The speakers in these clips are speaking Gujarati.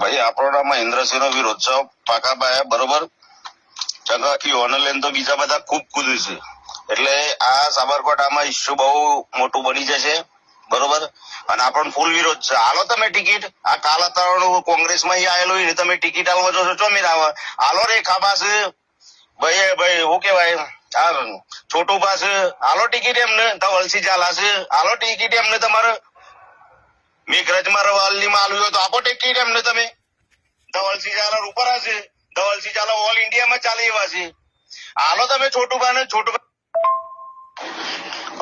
ભાઈ નો વિરોધ છે પાકાભાઈ બરોબર? ચકાકી લેન તો બીજા બધા ખૂબ કૂદ્યું છે. એટલે આ સાબરકાંઠામાં ઇસ્યુ બહુ મોટું બની જશે, બરોબર? અને આપણને ફૂલ વિરોધ છે. હાલો તમે ટિકિટ. આ કાલ અત્યારનું કોંગ્રેસમાં હોય ને, તમે ટિકિટ આલવા જોશો. છો આવે હાલો રે, ખાબાસ. ભાઈ ભાઈ શું કેવાય આ છોટું પાસ હાલો ટિકિટ એમને. તો વલસી છે. હાલો ટિકિટ એમને તમારે. મેઘરજમાં રવાલની માં આલવી હોય તો આપો ટિકિટ એમને તમે. ધવલસિંહ ઝાલા ઉપર હશે ધવલસિંહ ઝાલા ઓલ ઇન્ડિયામાં ચાલે એવા છે. હાલો તમે છોટુભા ને છોટુભા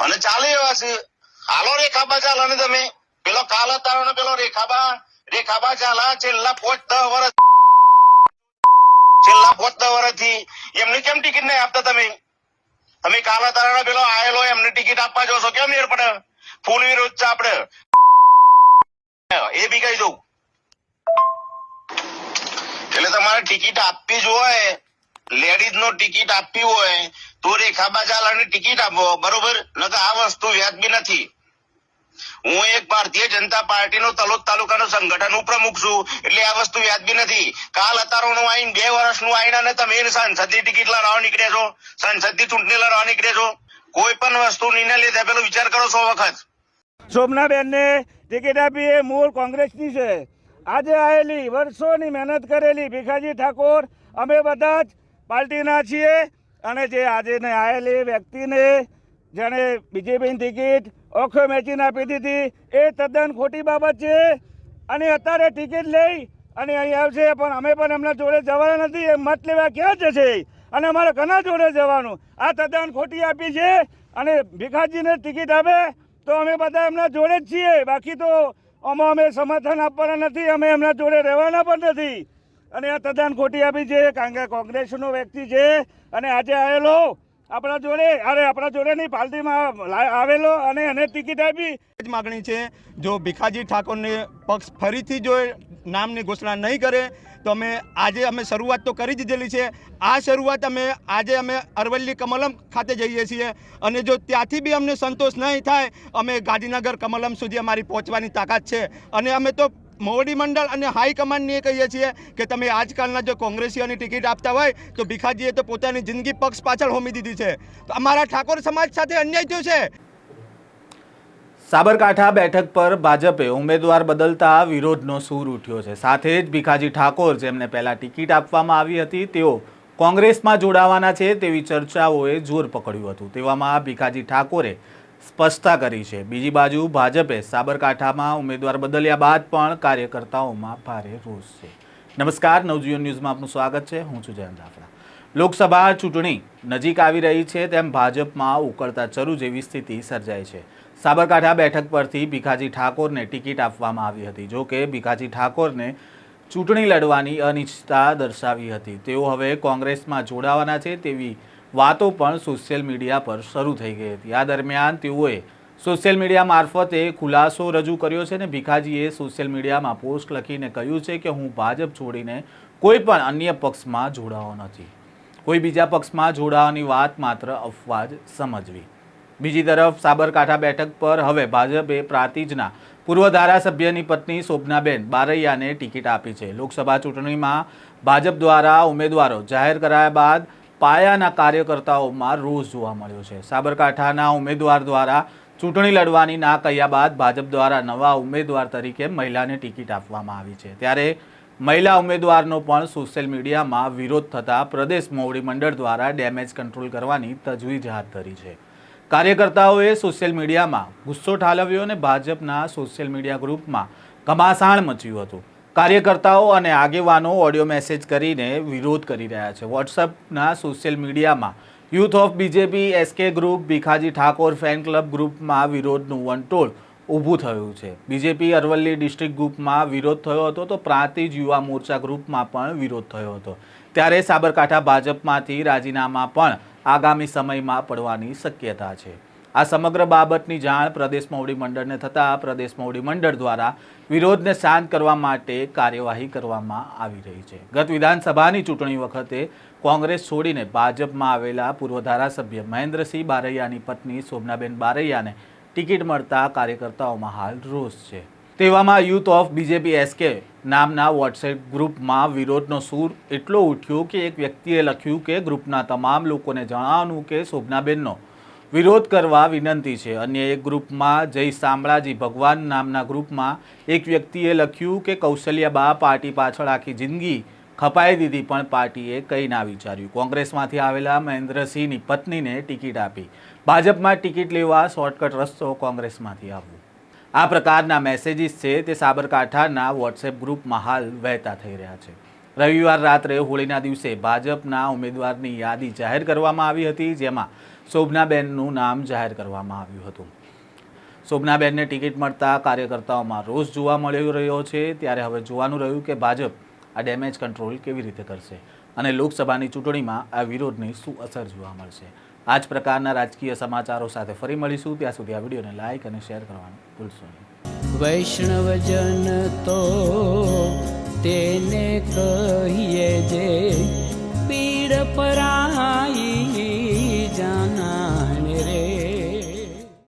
અને ચાલે એવા છે. હાલો રેખાબા ચાલા ને તમે. પેલો કાલ હતા પેલો રેખાબા. રેખાબા ચાલા છેલ્લા પોચ દસ વર્ષ છેલ્લા પોચ દસ વર્ષથી એમને કેમ ટિકિટ નહીં આપતા તમે? તમે કાલા તારા પેલો આયેલો, એમને ટિકિટ આપવા જોશો. કેમ મેળ પડે ફૂલ વિરોધ છે આપડે એ બી કહી દઉં. એટલે તમારે ટિકિટ આપવી જ હોય લેડીઝ નો ટિકિટ આપવી હોય, તો રેખાબા ચાલાની ટિકિટ આપો, બરોબર? નકર આ વસ્તુ વ્યાજબી નથી. હું એક ભારતીય જનતા પાર્ટીનો તલોદ તાલુકાનો સંગઠન પ્રમુખ છું, એટલે આ વસ્તુ વ્યાજબી નથી. કાલ અતારોનું આઈન, બે વર્ષનું આઈન અને તમે સંસદની ટિકિટ લડાવવા નીકળ્યા છો, સંસદની ચૂંટણી લડવા નીકળ્યા છો. કોઈ પણ વસ્તુ નિર્ણય લીધા પેલો વિચાર કરો સો વખત. શોભનાબેનને ટિકિટ આપી એ મૂળ કોંગ્રેસની છે. આજે આવેલી વર્ષોની મહેનત કરેલી ભીખાજી ઠાકોર, અમે બધા જ પાર્ટીના છીએ અને જે આજે આવેલી વ્યક્તિને જેણે બીજેપીની ટિકિટ, ઓખો મેચીને આપી દીધી, એ તદ્દન ખોટી બાબત છે. અને અત્યારે ટિકિટ લઈ અને અહીં આવશે, પણ અમે પણ એમના જોડે જવાના નથી એ મત લેવા ક્યાં જશે? અને અમારે કના જોડે જવાનું? આ તદ્દન ખોટી આપી છે અને ભીખાજીને ટિકિટ આપે તો અમે બધા એમના જોડે જ છીએ. બાકી તો આમાં અમે સમર્થન આપવાના નથી, અમે એમના જોડે રહેવાના પણ નથી. અને આ તદ્દન ખોટી આપી છે, કારણ કે કોંગ્રેસનો વ્યક્તિ છે. અને આજે આવેલો આપણા જોડે, અરે આપણા જોડે નહીં, પાલટીમાં આવેલો અને એને ટિકિટ આપી. જ માગણી છે, જો ભીખાજી ઠાકોરને પક્ષ ફરીથી જો નામની ઘોષણા નહીં કરે, તો અમે આજે અમે શરૂઆત તો કરી દીધેલી છે. આ શરૂઆત અમે આજે અમે અરવલ્લી કમલમ ખાતે જઈએ છીએ. અને જો ત્યાંથી બી અમને સંતોષ નહીં થાય, અમે ગાંધીનગર કમલમ સુધી અમારી પહોંચવાની તાકાત છે. અને અમે તો મોવડી મંડળ અને હાઈકમાન્ડને એ કહીએ છીએ કે તમે આજકાલના જો કોંગ્રેસીઓની ટિકિટ આપતા હોય, તો ભીખાજીએ તો પોતાની જિંદગી પક્ષ પાછળ હોમી દીધી છે. તો અમારા ઠાકોર સમાજ સાથે અન્યાય થયો છે. સાબરકાંઠા બેઠક પર ભાજપે ઉમેદવાર બદલતા વિરોધનો સૂર ઉઠ્યો છે. સાથે જ ભીખાજી ઠાકોર, જેમને પહેલાં ટિકિટ આપવામાં આવી હતી, તેઓ કોંગ્રેસમાં જોડાવાના છે તેવી ચર્ચાઓએ જોર પકડ્યું હતું. તેવામાં ભીખાજી ઠાકોરે સ્પષ્ટતા કરી છે. બીજી બાજુ ભાજપે સાબરકાંઠામાં ઉમેદવાર બદલ્યા બાદ પણ કાર્યકર્તાઓમાં ભારે રોષ છે. નમસ્કાર, નવજીવન ન્યૂઝમાં આપનું સ્વાગત છે. હું છું જયંત રાફડા લોકસભા ચૂંટણી નજીક આવી રહી છે તેમ ભાજપમાં ઉકળતા ચરુ જેવી સ્થિતિ સર્જાય છે. સાબરકાંઠા બેઠક પરથી ભીખાજી ઠાકોરને ટિકિટ આપવામાં આવી હતી. જો કે ભીખાજી ઠાકોરને ચૂંટણી લડવાની અનિચ્છતા દર્શાવી હતી. તેઓ હવે કોંગ્રેસમાં જોડાવાના છે તેવી વાતો પણ સોશિયલ મીડિયા પર શરૂ થઈ ગઈ હતી. આ દરમિયાન તેઓએ સોશિયલ મીડિયા મારફતે ખુલાસો રજૂ કર્યો છે ને ભીખાજીએ સોશિયલ મીડિયામાં પોસ્ટ લખીને કહ્યું છે કે હું ભાજપ છોડીને કોઈ પણ અન્ય પક્ષમાં જોડાવો નથી. કોઈ બીજા પક્ષમાં જોડાવાની વાત માત્ર અફવા જ સમજવી. બીજી તરફ સાબરકાંઠા બેઠક પર હવે ભાજપે પ્રાતિજના. પૂર્વ ધારાસભ્યની પત્ની શોભનાબેન બારૈયાને ટિકિટ આપી છે. લોકસભા ચૂંટણીમાં ભાજપ દ્વારા ઉમેદવારો જાહેર કરાયા બાદ પાયાના કાર્યકર્તાઓમાં રોષ જોવા મળ્યો છે. સાબરકાંઠાના ઉમેદવાર દ્વારા ચૂંટણી લડવાની ના કહ્યા બાદ ભાજપ દ્વારા નવા ઉમેદવાર તરીકે મહિલાને ટિકિટ આપવામાં આવી છે. ત્યારે મહિલા ઉમેદવારનો પણ સોશિયલ મીડિયામાં વિરોધ થતાં પ્રદેશ મોવડી મંડળ દ્વારા ડેમેજ કંટ્રોલ કરવાની તજવીજ હાથ ધરી છે. કાર્યકર્તાઓએ સોશિયલ મીડિયામાં ગુસ્સો ઠાલવ્યો અને ભાજપના સોશિયલ મીડિયા ગ્રુપમાં ઘમાસાણ મચ્યું હતું. કાર્યકર્તાઓ અને આગેવાનો ઓડિયો મેસેજ કરીને વિરોધ કરી રહ્યા છે. વોટ્સઅપના સોશિયલ મીડિયામાં youth of BJP, SK group, Bhikhaji Thakor fan club ગ્રુપમાં વિરોધનું વંટોળ ઊભું થયું છે. બીજેપી અરવલ્લી ડિસ્ટ્રિક્ટ ગ્રુપમાં વિરોધ થયો હતો તો પ્રાંતિજ યુવા મોરચા ગ્રુપમાં પણ વિરોધ થયો હતો. ત્યારે સાબરકાંઠા ભાજપમાંથી રાજીનામા પણ આગામી સમયમાં પડવાની શક્યતા છે. આ સમગ્ર બાબતની જાણ પ્રદેશ મોવડી મંડળને થતાં પ્રદેશ મોવડી મંડળ દ્વારા વિરોધને શાંત કરવા માટે કાર્યવાહી કરવામાં આવી રહી છે. ગત વિધાનસભાની ચૂંટણી વખતે કોંગ્રેસ છોડીને ભાજપમાં આવેલા પૂર્વ ધારાસભ્ય મહેન્દ્રસિંહ બારૈયાની પત્ની શોભનાબેન બારૈયાને ટિકિટ મળતા કાર્યકર્તાઓમાં હાલ રોષ છે. તેવામાં યુથ ઓફ બીજેપી એસકે નામના વોટ્સએપ ગ્રુપમાં વિરોધનો સૂર એટલો ઉઠ્યો કે એક વ્યક્તિએ લખ્યું કે ગ્રુપના તમામ લોકોને જણાવવાનું કે શોભનાબેનનો વિરોધ કરવા વિનંતી છે. અન્ય એક ગ્રુપમાં જય શામળાજી ભગવાન નામના ગ્રુપમાં એક વ્યક્તિએ લખ્યું કે કૌશલ્યાબા પાર્ટી પાછળ આખી જિંદગી ખપાઈ દીધી પણ પાર્ટીએ કંઈ ના વિચાર્યું. કોંગ્રેસમાંથી આવેલા મહેન્દ્રસિંહની પત્નીને ટિકિટ આપી. ભાજપમાં ટિકિટ લેવા શોર્ટકટ રસ્તો કોંગ્રેસમાંથી આવવું આ પ્રકારના મેસેજીસ છે તે સાબરકાંઠાના વોટ્સએપ ગ્રુપમાં હાલ વહેતા થઈ રહ્યા છે. રવિવાર રાત્રે હોળીના દિવસે ભાજપના ઉમેદવારની યાદી જાહેર કરવામાં આવી હતી, જેમાં શોભનાબેનનું નામ જાહેર કરવામાં આવ્યું હતું. શોભનાબેનને ટિકિટ મળતા કાર્યકર્તાઓમાં રોષ જોવા મળી રહ્યો છે. ત્યારે હવે જોવાનું રહ્યું કે ભાજપ આ ડેમેજ કંટ્રોલ કેવી રીતે કરશે અને લોકસભાની ચૂંટણીમાં આ વિરોધની શું અસર જોવા મળશે. આ જ પ્રકારના રાજકીય સમાચારો સાથે ફરી મળીશું. ત્યાં સુધી આ વિડીયોને લાઇક અને શેર કરવાનું ભૂલશો નહીં. વૈષ્ણવજન તો તેને કહીએ જે પીડ પરા